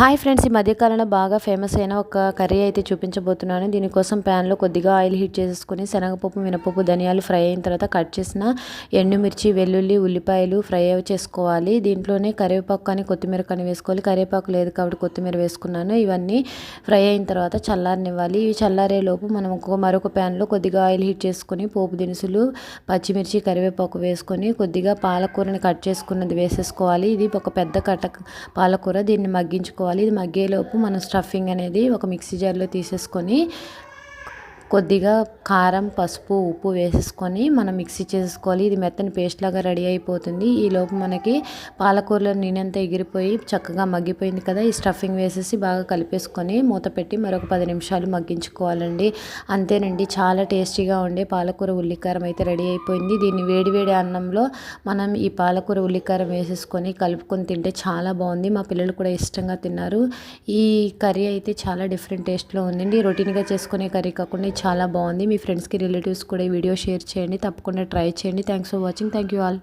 Hi friends ఈ మధ్యకాలంలో బాగా ఫేమస్ అయిన ఒక కర్రీ అయితే చూపించబోతున్నాను. దీనికోసం ప్యాన్లో కొద్దిగా ఆయిల్ హీట్ చేసుకొని శనగపప్పు మినపప్పు ధనియాలు ఫ్రై అయిన తర్వాత కట్ చేసిన ఎండుమిర్చి వెల్లుల్లి ఉల్లిపాయలు ఫ్రై చేసుకోవాలి. దీంట్లోనే కరివేపాకు కానీ కొత్తిమీర కానీ వేసుకోవాలి. కరివేపాకు లేదు కాబట్టి కొత్తిమీర వేసుకున్నాను. ఇవన్నీ ఫ్రై అయిన తర్వాత చల్లారనివ్వాలి. ఇవి చల్లారే లోపు మనం మరొక ప్యాన్లో కొద్దిగా ఆయిల్ హీట్ చేసుకొని పోపు దినుసులు పచ్చిమిర్చి కరివేపాకు వేసుకొని కొద్దిగా పాలకూరని కట్ చేసుకున్నది వేసేసుకోవాలి. ఇది ఒక పెద్ద కట్ట పాలకూర. దీన్ని మగ్గించుకోవాలి. చేసుకోవాలి ఇది మగ్గేలోపు మనం స్టఫింగ్ అనేది ఒక మిక్సీ జార్లో తీసేసుకొని కొద్దిగా కారం పసుపు ఉప్పు వేసేసుకొని మనం మిక్సీ చేసుకోవాలి ఇది మెత్తని పేస్ట్ లాగా రెడీ అయిపోతుంది. ఈలోపు మనకి పాలకూరలో నేనంతా ఎగిరిపోయి చక్కగా మగ్గిపోయింది కదా. ఈ స్టఫింగ్ వేసేసి బాగా కలిపేసుకొని మూత పెట్టి మరొక పది నిమిషాలు మగ్గించుకోవాలండి. అంతేనండి చాలా టేస్టీగా ఉండే పాలకూర ఉల్లికారం అయితే రెడీ అయిపోయింది. దీన్ని వేడివేడి అన్నంలో మనం ఈ పాలకూర ఉల్లికారం వేసేసుకొని కలుపుకొని తింటే చాలా బాగుంది. మా పిల్లలు కూడా ఇష్టంగా తిన్నారు. ఈ కర్రీ అయితే చాలా డిఫరెంట్ టేస్ట్లో ఉందండి. రొటీన్గా చేసుకునే కర్రీ కాకుండా చాలా బాగుంది. మీ ఫ్రెండ్స్కి రిలేటివ్స్ కూడా ఈ వీడియో షేర్ చేయండి. తప్పకుండా ట్రై చేయండి. Thanks for watching thank you all